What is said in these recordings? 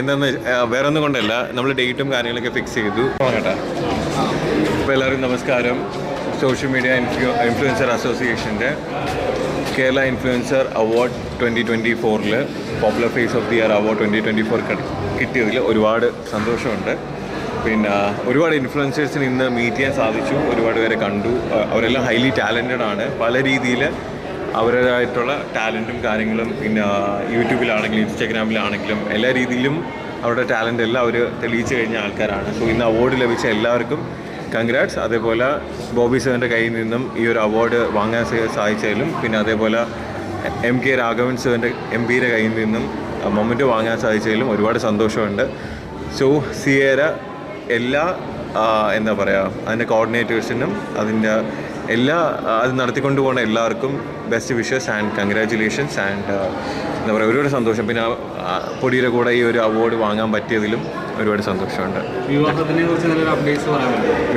എന്താന്ന് വേറെ ഒന്നും കൊണ്ടല്ല. നമ്മൾ ഡേറ്റും കാര്യങ്ങളൊക്കെ ഫിക്സ് ചെയ്തു. കേട്ടോ അപ്പോൾ എല്ലാവർക്കും നമസ്കാരം. സോഷ്യൽ മീഡിയ ഇൻഫ്ലു ഇൻഫ്ലുവൻസർ അസോസിയേഷന്റെ Kerala influencer award twenty twenty ഫോറിൽ popular face of the year award twenty twenty four കിട്ടിയതിൽ ഒരുപാട് സന്തോഷമുണ്ട്. പിന്നെ ഒരുപാട് ഇൻഫ്ലുവൻസേഴ്സിന് ഇന്ന് മീറ്റ് ചെയ്യാൻ സാധിച്ചു. ഒരുപാട് പേരെ കണ്ടു. അവരെല്ലാം ഹൈലി ടാലന്റഡ് ആണ്. പല രീതിയിൽ അവരുടേതായിട്ടുള്ള ടാലന്റും കാര്യങ്ങളും പിന്നെ യൂട്യൂബിലാണെങ്കിലും ഇൻസ്റ്റാഗ്രാമിലാണെങ്കിലും എല്ലാ രീതിയിലും അവരുടെ ടാലന്റ് എല്ലാം അവർ തെളിയിച്ചു കഴിഞ്ഞ ആൾക്കാരാണ്. സോ ഇന്ന് അവാർഡ് ലഭിച്ച എല്ലാവർക്കും കൺഗ്രാറ്റ്സ് അതേപോലെ ബോബി സാറിന്റെ കയ്യിൽ നിന്നും ഈ ഒരു അവാർഡ് വാങ്ങാൻ സാധിച്ചാലും പിന്നെ അതേപോലെ എം കെ രാഘവൻ സാറിന്റെ എം പിയുടെ കയ്യിൽ നിന്നും മൊമെന്റ് വാങ്ങാൻ സാധിച്ചതിലും ഒരുപാട് സന്തോഷമുണ്ട്. സോ സിയേര എല്ലാ എന്താ പറയുക അതിന്റെ കോർഡിനേറ്റേഴ്സിനും അതിന്റെ എല്ലാ അത് നടത്തിക്കൊണ്ട് പോകുന്ന എല്ലാവർക്കും best wishes and congratulations and എന്താ പറയുക ഒരുപാട് സന്തോഷം. പിന്നെ പൊടിയുടെ കൂടെ ഈ ഒരു അവാർഡ് വാങ്ങാൻ പറ്റിയതിലും ഒരുപാട് സന്തോഷമുണ്ട്. കുറിച്ച് അപ്ഡേറ്റ്സ്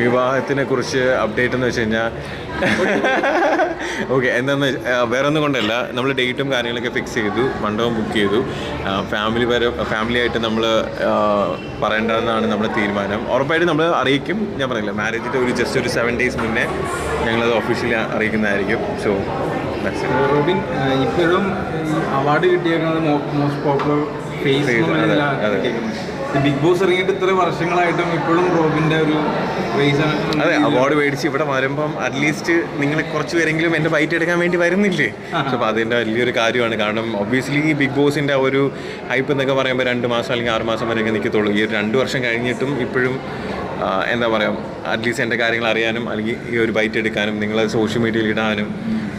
വിവാഹത്തിനെ കുറിച്ച് അപ്ഡേറ്റ് എന്ന് വെച്ച് കഴിഞ്ഞാൽ ഓക്കെ എന്താന്ന് വേറെ ഒന്നും കൊണ്ടല്ല. നമ്മൾ ഡേറ്റും കാര്യങ്ങളൊക്കെ ഫിക്സ് ചെയ്തു മണ്ഡപം ബുക്ക് ചെയ്തു. ഫാമിലി വരെ ഫാമിലി ആയിട്ട് നമ്മൾ പറയേണ്ടതെന്നാണ് നമ്മുടെ തീരുമാനം. ഉറപ്പായിട്ടും നമ്മൾ അറിയിക്കും. ഞാൻ പറയില്ല മാരേജിന്റെ ഒരു ജസ്റ്റ് ഒരു സെവൻ ഡേയ്സ് മുന്നേ ഞങ്ങളത് ഒഫീഷ്യലി അറിയിക്കുന്നതായിരിക്കും. സോ റോബിൻ ഇപ്പോഴും അവാർഡ് കിട്ടിയേക്കുന്നത് most popular face. Bigg Boss ഇറങ്ങിയിട്ട് ഇത്ര വർഷങ്ങളായിട്ടും ഇപ്പോഴും റോബിന്റെ ഒരു അതെ അവാർഡ് മേടിച്ച് ഇവിടെ വരുമ്പം അറ്റ്ലീസ്റ്റ് നിങ്ങൾ കുറച്ച് പേരെങ്കിലും എന്റെ ബൈറ്റ് എടുക്കാൻ വേണ്ടി വരുന്നില്ലേ? അപ്പൊ അപ്പോൾ അതിന്റെ വലിയൊരു കാര്യമാണ്. കാരണം ഒബ്വിയസ്ലി ഈ ബിഗ് ബോസിന്റെ ഒരു ഹൈപ്പ് എന്നൊക്കെ പറയുമ്പോൾ രണ്ട് മാസം അല്ലെങ്കിൽ ആറ് മാസം വരെയൊക്കെ നിൽക്കത്തുള്ളൂ. ഈ രണ്ട് വർഷം കഴിഞ്ഞിട്ടും ഇപ്പോഴും എന്താ പറയുക അറ്റ്ലീസ്റ്റ് എന്റെ കാര്യങ്ങൾ അറിയാനും അല്ലെങ്കിൽ ഈ ഒരു ബൈറ്റ് എടുക്കാനും നിങ്ങളെ സോഷ്യൽ മീഡിയയിൽ ഇടാനും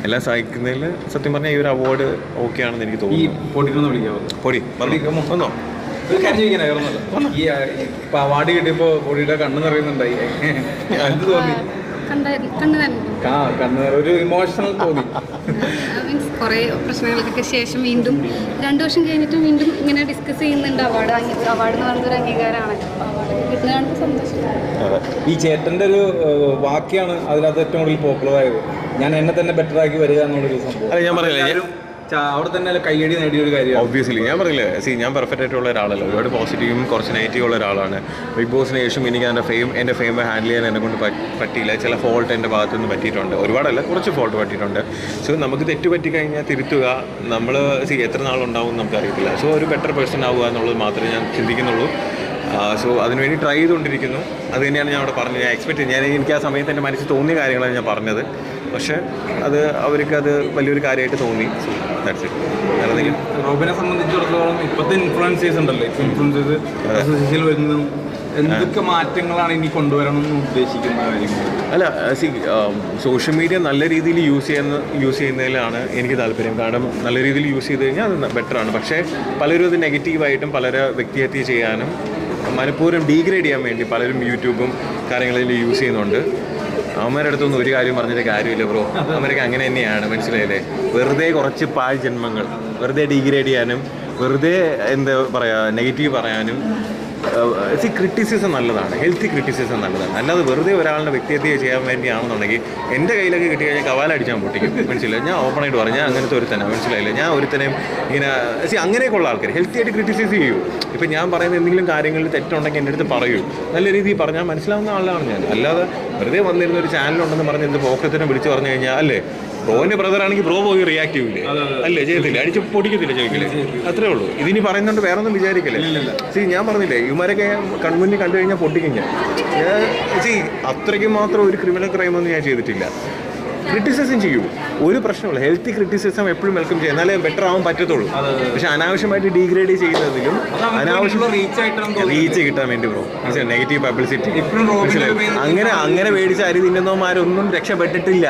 എല്ലാം സഹായിക്കുന്നതിൽ സത്യം പറഞ്ഞാൽ ഈ ഒരു അവാർഡ് ഓക്കെ ആണെന്ന് എനിക്ക് തോന്നുന്നു. പൊടി വന്നോ. ഒരു കാര്യം. ഈ ഇപ്പൊ അവാർഡ് കിട്ടിയപ്പോ പൊടിയുടെ കണ്ണ് നിറയുന്നുണ്ടായി. എന്ത് തോന്നി? ഒരു ഇമോഷണൽ തോന്നി. മീൻസ് കുറേ പ്രശ്നങ്ങൾക്കൊക്കെ ശേഷം വീണ്ടും രണ്ടു വർഷം കഴിഞ്ഞിട്ട് വീണ്ടും ഇങ്ങനെ ഡിസ്കസ് ചെയ്യുന്നുണ്ട് അവാർഡ് അവാർഡ് എന്ന് പറയുന്നത് ഒരു അംഗീകാരമാണ്. അവാർഡ് കിട്ടുന്ന കാണുമ്പോൾ സന്തോഷം. ഈ ചേട്ടന്റെ ഒരു വാക്യാണ് അതിനകത്ത് ഏറ്റവും കൂടുതൽ പോപ്പുലർ ആയത്. ഞാൻ എന്നെ തന്നെ ബെറ്റർ ആക്കി വരിക എന്നുള്ളൊരു സംഭവം. അല്ല ഞാൻ പറയില്ല. അവിടെ തന്നെ കൈയടി നേടിയ ഒരു ഒബ്വിയസ്ലി ഞാൻ പറയില്ലേ? സി ഞാൻ പെർഫെക്റ്റ് ആയിട്ടുള്ള ഒരാളല്ല. ഒരുപാട് പോസിറ്റീവും കുറച്ച് നെഗറ്റീവ് ഉള്ള ഒരാളാണ്. ബിഗ് ബോസിന് ശേഷം എനിക്ക് എന്റെ ഫെയിം എന്റെ ഫെയിം ഹാൻഡിൽ ചെയ്യാൻ എന്നെ കൊണ്ട് പറ്റിയില്ല. ചില ഫോൾട്ട് എന്റെ ഭാഗത്തു നിന്ന് പറ്റിയിട്ടുണ്ട്. ഒരുപാടല്ല കുറച്ച് ഫോൾട്ട് പറ്റിയിട്ടുണ്ട്. സോ നമുക്ക് തെറ്റ് പറ്റി കഴിഞ്ഞാൽ തിരുത്തുക. നമ്മൾ സി എത്ര നാളുണ്ടാവും നമുക്ക് നമുക്കറിയത്തില്ല സോ ഒരു ബെറ്റർ പേഴ്സൺ ആവുക എന്നുള്ളത് മാത്രമേ ഞാൻ ചിന്തിക്കുന്നുള്ളൂ. സോ അതിനുവേണ്ടി ട്രൈ ചെയ്തുകൊണ്ടിരിക്കുന്നു. അത് തന്നെയാണ് ഞാൻ അവിടെ പറഞ്ഞത്. ഞാൻ എക്സ്പെക്ട് ഞാൻ എനിക്ക് ആ സമയത്ത് എന്റെ മനസ്സിൽ തോന്നിയ കാര്യങ്ങളാണ് ഞാൻ പറഞ്ഞത്. പക്ഷേ അത് അവർക്ക് അത് വലിയൊരു കാര്യമായിട്ട് തോന്നി. റോബിനെ സംബന്ധിച്ചിടത്തോളം ഇപ്പോഴത്തെ ഇൻഫ്ലുവൻസേഴ്സ് ഉണ്ടല്ലോ. ഇപ്പൊ ഇൻഫ്ലുവൻസേഴ്സ് വരുന്നതും എന്തൊക്കെ മാറ്റങ്ങളാണ് ഇനി കൊണ്ടുവരണം എന്ന് ഉദ്ദേശിക്കുന്ന കാര്യങ്ങൾ അല്ല സി സോഷ്യൽ മീഡിയ നല്ല രീതിയിൽ യൂസ് ചെയ്യുന്ന യൂസ് ചെയ്യുന്നതിലാണ് എനിക്ക് താല്പര്യം. കാരണം നല്ല രീതിയിൽ യൂസ് ചെയ്ത് കഴിഞ്ഞാൽ അത് ബെറ്ററാണ് പക്ഷേ പലരും അത് നെഗറ്റീവായിട്ടും പലരെ വ്യക്തിഹത്യ ചെയ്യാനും മനഃപൂർവം ഡീഗ്രേഡ് ചെയ്യാൻ വേണ്ടി പലരും യൂട്യൂബും കാര്യങ്ങളിൽ യൂസ് ചെയ്യുന്നുണ്ട്. അവന്മാരുടെ അടുത്തൊന്നും ഒരു കാര്യം പറഞ്ഞിട്ട് കാര്യമില്ല ബ്രോ അവരൊക്കെ അങ്ങനെ തന്നെയാണ് മനസ്സിലായില്ലേ? വെറുതെ കുറച്ച് പാഴ് ജന്മങ്ങൾ വെറുതെ ഡിഗ്രേഡ് ചെയ്യാനും വെറുതെ എന്താ പറയുക നെഗറ്റീവ് പറയാനും സി ക്രിറ്റിസിസം നല്ലതാണ്. ഹെൽത്തി ക്രിറ്റിസിസം നല്ലതാണ്. അല്ലാതെ വെറുതെ ഒരാളുടെ വ്യക്തിഹത്യ ചെയ്യാൻ വേണ്ടിയാണെന്നുണ്ടെങ്കിൽ എന്റെ കയ്യിലൊക്കെ കിട്ടി കഴിഞ്ഞാൽ കവാലടിച്ചാൽ പൊട്ടിക്കും. മനസ്സിലായി? ഞാൻ ഓപ്പണായിട്ട് പറഞ്ഞു അങ്ങനത്തെ ഒരുത്തനാണ് മനസ്സിലായില്ല? ഞാൻ ഒരുത്തനെയും ഇങ്ങനെ സി അങ്ങനെയൊക്കെ ഉള്ള ആൾക്കാർ ഹെൽത്തി ആയിട്ട് ക്രിറ്റിസൈസ് ചെയ്യൂ. ഇപ്പം ഞാൻ പറയുന്ന എന്തെങ്കിലും കാര്യങ്ങളിൽ തെറ്റുണ്ടെങ്കിൽ എന്റെ അടുത്ത് പറയൂ. നല്ല രീതിയിൽ പറഞ്ഞാൽ മനസ്സിലാവുന്ന ആളാണ് ഞാൻ. അല്ലാതെ വെറുതെ വന്നിരുന്ന ഒരു ചാനലുണ്ടെന്ന് പറഞ്ഞ് എന്ത് പോക്കത്തിനെ വിളിച്ച് പറഞ്ഞു കഴിഞ്ഞാൽ അല്ലേ? ബ്രോന്റെ ബ്രദർ ആണെങ്കിൽ ബ്രോ പോയി റിയാക്ട് ചെയ്യൂലേ? അല്ലേ? ചെയ്യത്തില്ല? അടിച്ച് പൊടിക്കത്തില്ല ചോദിക്കില്ലേ അത്രേ ഉള്ളൂ. ഇതിനി പറയുന്നുണ്ട് വേറെ ഒന്നും വിചാരിക്കില്ലേ സി ഞാൻ പറഞ്ഞില്ലേ ഇവരൊക്കെ കൺമുന്നിൽ കണ്ടു കഴിഞ്ഞാൽ പൊട്ടിക്കും ഞാൻ സി അത്രയ്ക്ക് മാത്രം ഒരു ക്രിമിനൽ ക്രൈം ഒന്നും ഞാൻ ചെയ്തിട്ടില്ല. ക്രിറ്റിസിസം ചെയ്യൂ. ഒരു പ്രശ്നമില്ല ഹെൽത്തി ക്രിറ്റിസിസം എപ്പോഴും വെൽക്കം ചെയ്യാം. എന്നാലേ ബെറ്റർ ആവാൻ പറ്റത്തുള്ളൂ. പക്ഷെ അനാവശ്യമായിട്ട് ഡീഗ്രേഡ് ചെയ്യുന്നതിലും അനാവശ്യം റീച്ച് കിട്ടാൻ വേണ്ടി ബ്രോ നെഗറ്റീവ് പബ്ലിസിറ്റി അങ്ങനെ അങ്ങനെ മേടിച്ച അരി തിന്നുന്നവന്മാരൊന്നും രക്ഷപ്പെട്ടിട്ടില്ല.